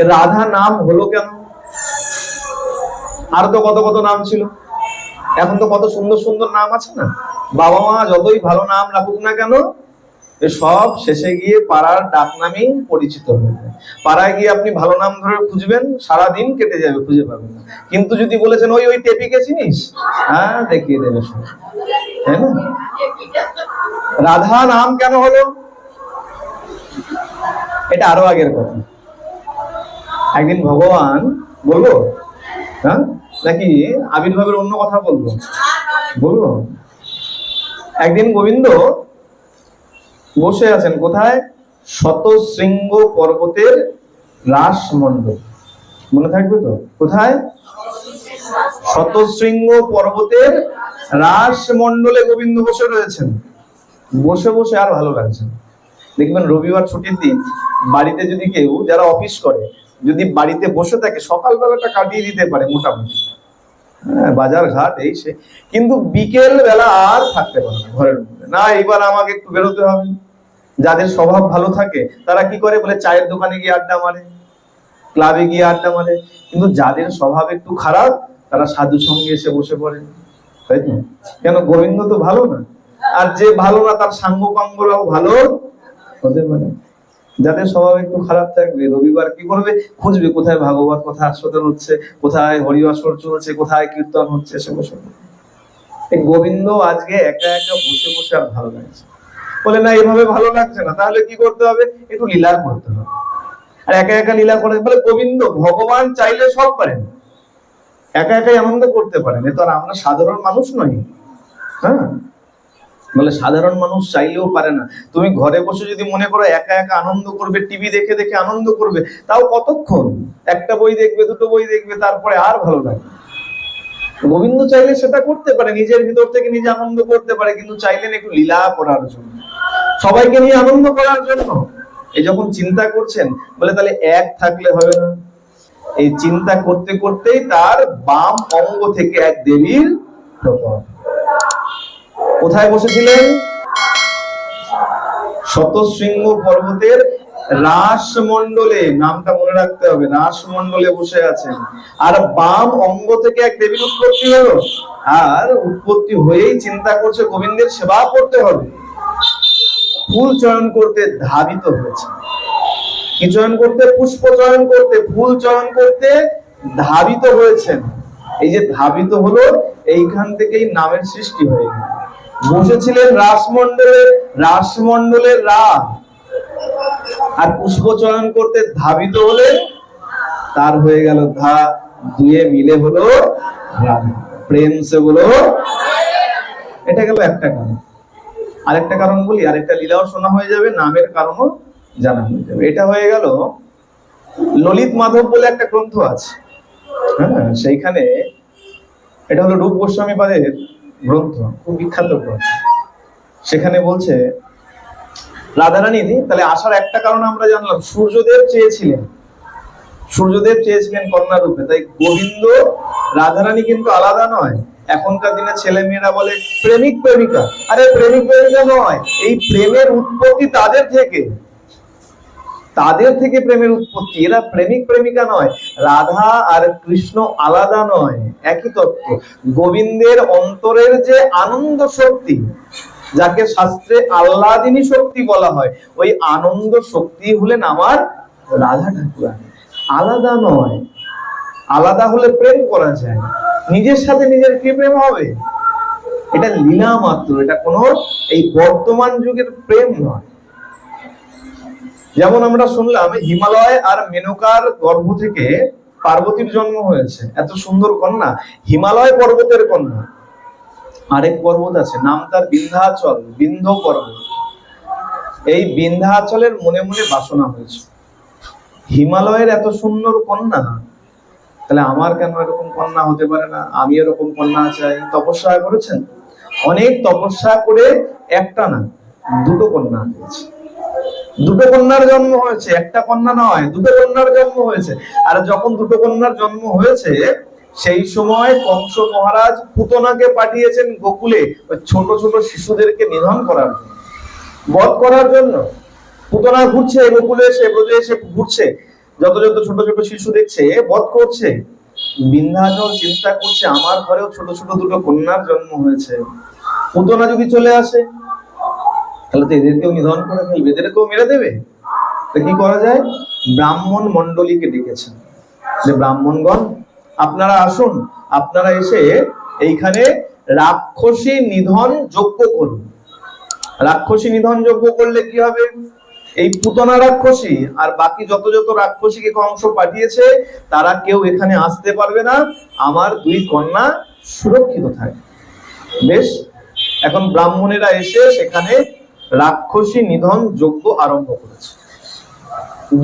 রাধা নাম হলো কেন? আর তো কত কত নাম ছিল? এখন তো কত সুন্দর সুন্দর নাম আছে না? বাবা মা যতই ভালো নাম রাখুক না কেন সব শেষে গিয়ে পাড়ার ডাক নামেই পরিচিত যায়। পাড়ায় গিয়ে আপনি ভালো নাম ধরে খুঁজবেন সারা দিন কেটে যাবে, খুঁজে পাবেন না। কিন্তু যদি বলেছেন, ওই ওই টেপিকে চিনিস? হ্যাঁ দেখিয়ে দেবে তাই না? রাধা নাম কেন হলো? এটা আরও আগের কথা। একদিন ভগবান বলব? হ্যাঁ? নাকি আবির্ভাবের অন্য কথা বলব? বলব? একদিন গোবিন্দ বসে আছেন কোথায়? শতশৃঙ্গ পর্বতের রাসমণ্ডল। মনে থাকবে তো? কোথায়? শতশৃঙ্গ পর্বতের রাসমণ্ডলে গোবিন্দ বসে রয়েছেন। বসে বসে আর ভালো লাগছে দেখবেন রবিবার ছুটির দিন বাড়িতে যদি কেউ যারা অফিস করে যদি বাড়িতে বসে থাকে সকালবেলাটা কাটিয়ে দিতে পারে মোটামুটি। হ্যাঁ, বাজার ঘাট এই সে কিন্তু বিকেল বেলা আর থাকতে পারে না ঘরের মধ্যে। না এবার আমাকে একটু বেরোতে হবে। যাদের স্বভাব ভালো থাকে তারা কি করে বলে চায়ের দোকানে গিয়ে আড্ডা মারে ক্লাবে গিয়ে আড্ডা মারে। কিন্তু যাদের স্বভাব একটু খারাপ তারা সাধু সঙ্গে এসে বসে পড়ে। তাই তো? কেন গোবিন্দ তো ভালো না। আর যে ভালো না তার সাঙ্গ পাঙ্গরাও ভালো হতে পারে। যাদের স্বভাব একটু খারাপ থাকবে, রবিবার কি করবে? খুঁজবে কোথায় ভাগবত কথা আস্বাদন হচ্ছে, কোথায় হরিবাসর চলছে, কোথায় কীর্তন হচ্ছে, সে বসে এই গোবিন্দ আজকে একা একা বসে বসে আর ভালো লাগছে বলে, না, এভাবে ভালো লাগছে না। তাহলে কি করতে হবে? একটু লীলা করতে হবে। আর একা একা লীলা করে, বলে, গোবিন্দ, ভগবান চাইলে সব পারেন একা একাই আনন্দ করতে পারেন। এ তো আর আমরা সাধারণ মানুষ নই। হ্যাঁ? বলে সাধারণ মানুষ চাইলেও পারে না। তুমি ঘরে বসে যদি মনে করো একা একা আনন্দ করবে, টিভি দেখে দেখে আনন্দ করবে, তাও কতক্ষণ? একটা বই দেখবে, দুটো বই দেখবে, তারপরে আর ভালো লাগে গোবিন্দ চাইলে সেটা করতে পারে, নিজের ভিতর থেকে নিজে আনন্দ করতে পারে, কিন্তু চাইলেন একটু লীলা করার জন্য। সবাইকে নিয়ে আনন্দ করার জন্য। এই যখন চিন্তা করছেন, বলে তাহলে এক থাকলে হবে না। এই চিন্তা করতে করতেই তার বাম অঙ্গ থেকে এক দেবীর প্রকট। কোথায় বসেছিলেন? শতশৃঙ্গ পর্বতের রাসমণ্ডলে, নামটা মনে রাখতে হবে, রাসমণ্ডলে বসে আছেন। আর বাম অঙ্গ থেকে এক দেবীর উৎপত্তি হলো। আর উৎপত্তি হয়েই চিন্তা করছে গোবিন্দের সেবা করতে হবে। ফুল চয়ন করতে ধাবিত হয়েছে। কি চয়ন করতে? পুষ্প চয়ন করতে, ফুল চয়ন করতে ধাবিত হয়েছেন। এই যে ধাবিত হলো, এইখান থেকেই নামের সৃষ্টি হয়ে গেল। বসেছিলেন রাসমণ্ডলের রাসমণ্ডলের রা আর পুষ্প চয়ন করতে ধাবিত হলে তার হয়ে গেল ধা, দুয়ে মিলে হলো প্রেম সে বলো, এটা গেল একটা কারণ। আরেকটা কারণ বলি, আরেকটা লীলাও শোনা হয়ে যাবে, নামের কারণও জানা হয়ে যাবে। এটা হয়ে গেল ললিত মাধব বলে একটা গ্রন্থ আছে। হ্যাঁ সেইখানে এটা হলো রূপ গোস্বামী পাদের গ্রন্থ, খুব বিখ্যাত গ্রন্থ। সেখানে বলছে, রাধারানী তাহলে আসার একটা কারণ আমরা জানলাম, সূর্যদেব চেয়েছিলেন। সূর্যদেব চেয়েছিলেন কন্যা রূপে তাই গোবিন্দ, রাধারানী কিন্তু আলাদা নয়। এখনকার দিনে ছেলে মেয়েরা বলে, প্রেমিক প্রেমিকা। আরে, প্রেমিক প্রেমিকা নয়, এই প্রেমের উৎপত্তি তাদের থেকে। তাদের থেকে প্রেমের উৎপত্তি। এরা প্রেমিক প্রেমিকা নয়, রাধা আর কৃষ্ণ আলাদা নয়, একই তত্ত্ব। গোবিন্দের অন্তরের যে আনন্দ শক্তি, যাকে শাস্ত্রে আল্লাদিনী শক্তি বলা হয়, ওই আনন্দ শক্তি হলেন আমার রাধা ঠাকুরানী। আলাদা নয়, আলাদা হলে প্রেম করা যায় নিজের সাথে নিজের কি প্রেম হবে? এটা লীলা মাত্র, এটা কোনো এই বর্তমান যুগের প্রেম নয়। যেমন আমরা শুনলাম, হিমালয় আর মেনকার গর্ভ থেকে পার্বতীর জন্ম হয়েছে। এত সুন্দর কন্যা। হিমালয় পর্বতের কন্যা। আরেক পর্বত আছে, নাম তার বিন্ধ্যাচল বিন্ধ পর্বত এই বিন্ধ্যাচলের মনে মনে বাসনা হয়েছে। হিমালয়ের এত সুন্দর কন্যা, তাহলে আমার কেন এরকম কন্যা হতে পারে না? আমি এরকম কন্যা চাই। তপস্যা করেছেন? অনেক তপস্যা করে একটা না দুটো কন্যা হয়েছে। দুটো কন্যার জন্ম হয়েছে, একটা কন্যা নয়, দুটো কন্যার জন্ম হয়েছে। আর যখন দুটো কন্যার জন্ম হয়েছে, সেই সময় কংস মহারাজ পুতনাকে পাঠিয়েছেন গোকুলে ছোট ছোট শিশুদেরকে নিধন করার জন্য। বধ করার জন্য। পুতনা ঘুরছে, গোকুলে এসে, ব্রজে এসে ঘুরছে। যত যত ছোট ছোট শিশু দেখছে বধ করছে। বিন্ধ্যাচল চিন্তা করছে, আমার ঘরেও ছোট ছোট দুটো কন্যার জন্ম হয়েছে। পুতনা যদি চলে আসে তাহলে তো এদেরকেও নিধন করে ফেলবে, এদেরকেও মেরে দেবে। তো কি করা যায়? ব্রাহ্মণ মণ্ডলীকে ডেকেছেন। যে ব্রাহ্মণগণ, আপনারা আসুন, আপনারা এসে এইখানে রাক্ষসী নিধন যজ্ঞ করুন। রাক্ষসী নিধন যজ্ঞ করলে কি হবে? এই পুতনা রাক্ষসী আর বাকি যত যত রাক্ষসীকে কংস পাঠিয়েছে, তারা কেউ এখানে আসতে পারবে না। আমার দুই কন্যা সুরক্ষিত থাকে। বেশ, এখন ব্রাহ্মণেরা এসে সেখানে রাক্ষসী নিধন যজ্ঞ আরম্ভ করেছে।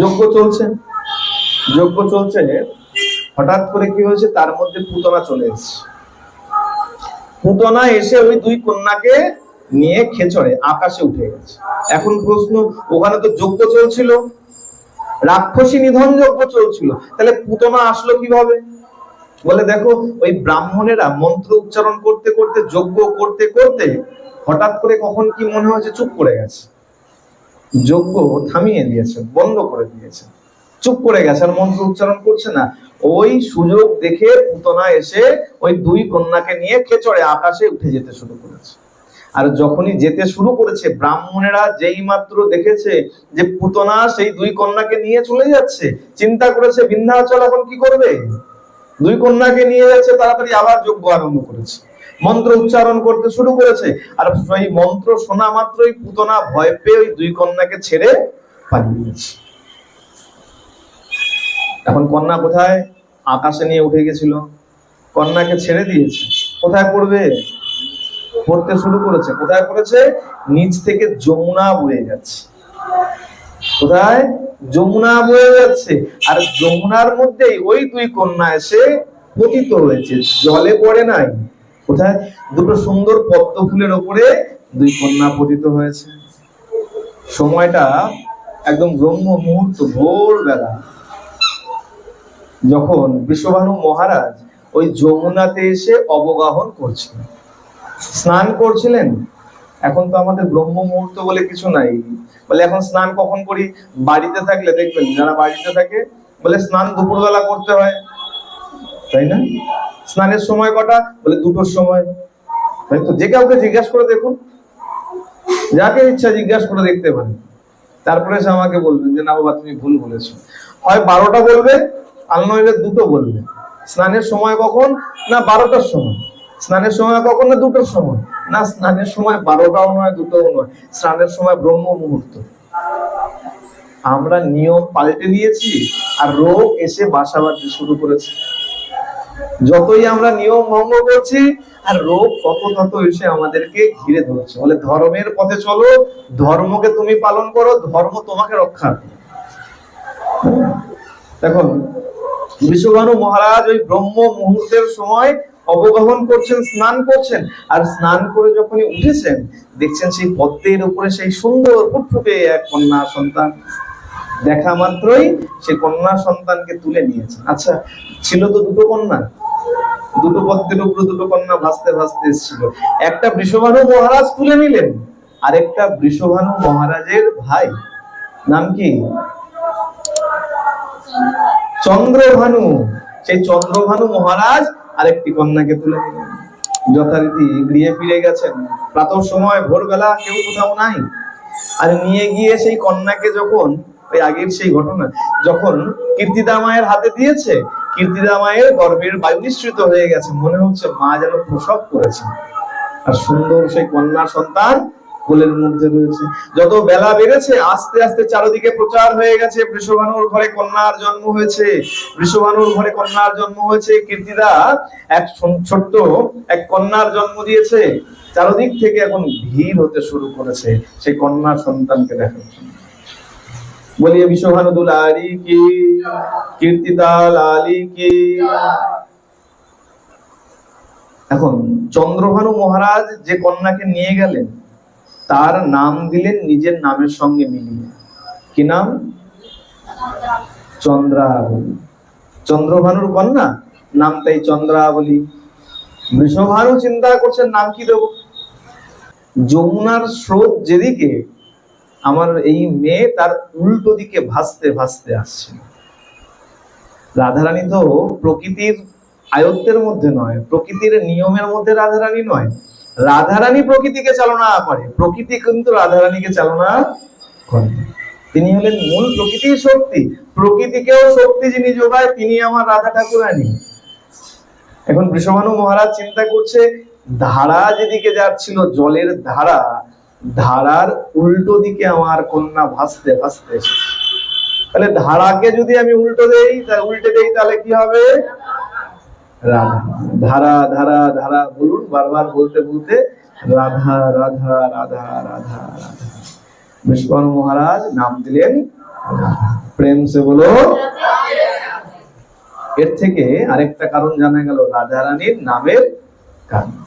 যজ্ঞ চলছে। যজ্ঞ চলছে, হঠাৎ করে কি হয়েছে? তার মধ্যে পুতনা চলে এসেছে। পুতনা এসে ওই দুই কন্যাকে নিয়ে খেচড়ে আকাশে উঠে গেছে। এখন প্রশ্ন, ওখানে তো যজ্ঞ চলছিল? রাক্ষসী নিধন যজ্ঞ চলছিল। তাহলে পুতনা আসলো কীভাবে? বলে দেখো, ওই ব্রাহ্মণেরা মন্ত্র উচ্চারণ করতে করতে, যজ্ঞ করতে করতে হঠাৎ করে কখন কি মনে হয়েছে চুপ করে গেছে। যজ্ঞ থামিয়ে দিয়েছে, বন্ধ করে দিয়েছে। চুপ করে গেছে, আর মন্ত্র উচ্চারণ করছে না। ওই সুযোগ দেখে পুতনা এসে ওই দুই কন্যাকে নিয়ে খেচড়ে আকাশে উঠে যেতে শুরু করেছে। আর যখনই যেতে শুরু করেছে, ব্রাহ্মণেরা যেই মাত্র দেখেছে যে পুতনা সেই দুই কন্যাকে নিয়ে চলে যাচ্ছে, চিন্তা করেছে, বিন্ধ্যাচল এখন কি করবে? দুই কন্যাকে নিয়ে যাচ্ছে, তাড়াতাড়ি আবার যজ্ঞ আরম্ভ করেছে। মন্ত্র উচ্চারণ করতে শুরু করেছে, আর সেই মন্ত্র শোনা মাত্রই পুতনা ভয় পেয়ে ওই দুই কন্যাকে ছেড়ে পালিয়ে গেছে। এখন কন্যা কোথায়? আকাশে নিয়ে উঠে গেছিল। কন্যাকে ছেড়ে দিয়েছে। কোথায় পড়বে? পড়তে শুরু করেছে। কোথায় পড়েছে? নিচ থেকে যমুনা বয়ে যাচ্ছে। কোথায়? যমুনা বয়ে যাচ্ছে। আর যমুনার মধ্যেই ওই দুই কন্যা এসে পতিত হয়েছে। জলে পড়ে নাই। কোথায়? দুটো সুন্দর পদ্ম ফুলের ওপরে দুই কন্যা পতিত হয়েছে। সময়টা একদম ব্রহ্ম মুহূর্ত, ভোরবেলা। যখন বিশ্বভানু মহারাজ ওই যমুনাতে এসে অবগাহন করছিলেন। স্নান করছিলেন। এখন তো আমাদের ব্রহ্ম মুহূর্ত বলে কিছু নাই। বলে এখন স্নান কখন করি? বাড়িতে থাকলে দেখবেন, যারা বাড়িতে থাকে, বলে স্নান দুপুরবেলা করতে হয়। তাই না? স্নানের সময় কটা? বলে দুটোর সময়। তাই তো, যে কাউকে জিজ্ঞাসা করে দেখুন। যাকে ইচ্ছা জিজ্ঞাসা করে দেখতে পারেন। তারপরে সে আমাকে বলবেন যে, না বাবা, তুমি ভুল বলেছ। হয় বারোটা বলবে, আর নইলে দুটো বলবে। স্নানের সময় কখন? না বারোটার সময়। স্নানের সময় কখন? না দুটোর সময়। না স্নানের সময় বারোটাও নয়, দুটোও নয়, স্নানের সময় ব্রহ্ম মুহূর্ত। আমরা নিয়ম পাল্টে দিয়েছি আর রোগ এসে বাসা বাঁধতে শুরু করেছে। যতই আমরা নিয়ম ভঙ্গ করছি, আর রোগ তত তত এসে আমাদেরকে ঘিরে ধরছে। বলে ধর্মের পথে চলো, ধর্মকে তুমি পালন করো, ধর্ম তোমাকে রক্ষা। দেখুন, বিশ্বভানু মহারাজ ওই ব্রহ্ম মুহূর্তের সময় অবগাহন করছেন, স্নান করছেন। আর স্নান করে যখনই উঠেছেন, দেখছেন সেই পদ্মের উপরে সেই সুন্দর ফুটফুটে এক কন্যা সন্তান। দেখা মাত্রই সেই কন্যা সন্তানকে তুলে নিয়েছেন। আচ্ছা ছিল তো দুটো কন্যা। দুটো পদ্মের উপরে দুটো কন্যা ভাসতে ভাসতে এসেছিল। একটা বৃষভানু মহারাজ তুলে নিলেন, আরেকটা বৃষভানু মহারাজের ভাই। নাম কি? চন্দ্রভানু। সেই চন্দ্রভানু মহারাজ আরেকটি কন্যাকে তুলে যথারীতি গৃহে ফিরে গেছেন। প্রাতঃ সময় ভোরবেলা কেউ কোথাও নাই। আর নিয়ে গিয়ে সেই কন্যাকে যখন, ওই আগের সেই ঘটনা, যখন কীর্তিদা মায়ের হাতে দিয়েছে কীর্তিদা মায়ের গর্ভের বায়ু নিঃসৃত হয়ে গেছে। মনে হচ্ছে মা যেন প্রসব করেছে। আর সুন্দর সেই কন্যা সন্তান কোলের মধ্যে রয়েছে। যত বেলা বেড়েছে, আস্তে আস্তে চারিদিকে প্রচার হয়ে গেছে। বৃষভানুর ঘরে কন্যার জন্ম হয়েছে। বৃষভানুর ঘরে কন্যার জন্ম হয়েছে। কীর্তিদা এক ছোট্ট এক কন্যার জন্ম দিয়েছে। চারদিক থেকে এখন ভিড় হতে শুরু করেছে সেই কন্যা সন্তানকে দেখার জন্য। বলিয়ে বিশ্বভানু দুলারি কি? কীর্তিদা, লালি কি? এখন চন্দ্রভানু মহারাজ যে কন্যাকে নিয়ে গেলেন তার নাম দিলেন নিজের নামের সঙ্গে মিলিয়ে। কি নাম? চন্দ্রাবলী। চন্দ্রভানুর কন্যা? নাম তাই চন্দ্রাবলী। বৃষভানু চিন্তা করছেন নাম কি দেব? যমুনার স্রোত যেদিকে, আমার এই মেয়ে তার উল্টো দিকে ভাসতে ভাসতে আসছে। রাধারানী তো প্রকৃতির আয়ত্তের মধ্যে নয়, প্রকৃতির নিয়মের মধ্যে রাধারানী নয় রাধারানী প্রকৃতিকে চালনা করে। প্রকৃতি কিন্তু রাধারানীকে চালনা করে। তিনি হলেন মূল প্রকৃতির শক্তি। প্রকৃতিকেও শক্তি যিনি যোগায়, তিনি আমার রাধা ঠাকুরানী। এখন বৃষভানু মহারাজ চিন্তা করছে, ধারা যেদিকে যাচ্ছিল, জলের ধারা, ধারার উল্টো দিকে আমার কন্যা ভাসতে ভাসতে তাহলে ধারাকে যদি আমি উল্টো দেই উল্টে দেই, তাহলে কি হবে? রাধা, ধারা ধারা ধারা বলুন, বারবার বলতে বলতে রাধা রাধা রাধা রাধা রাধা। মহারাজ নাম দিলেন প্রেম সে বলো, এর থেকে আরেকটা কারণ জানা গেল, রাধা রানীর নামের কারণ।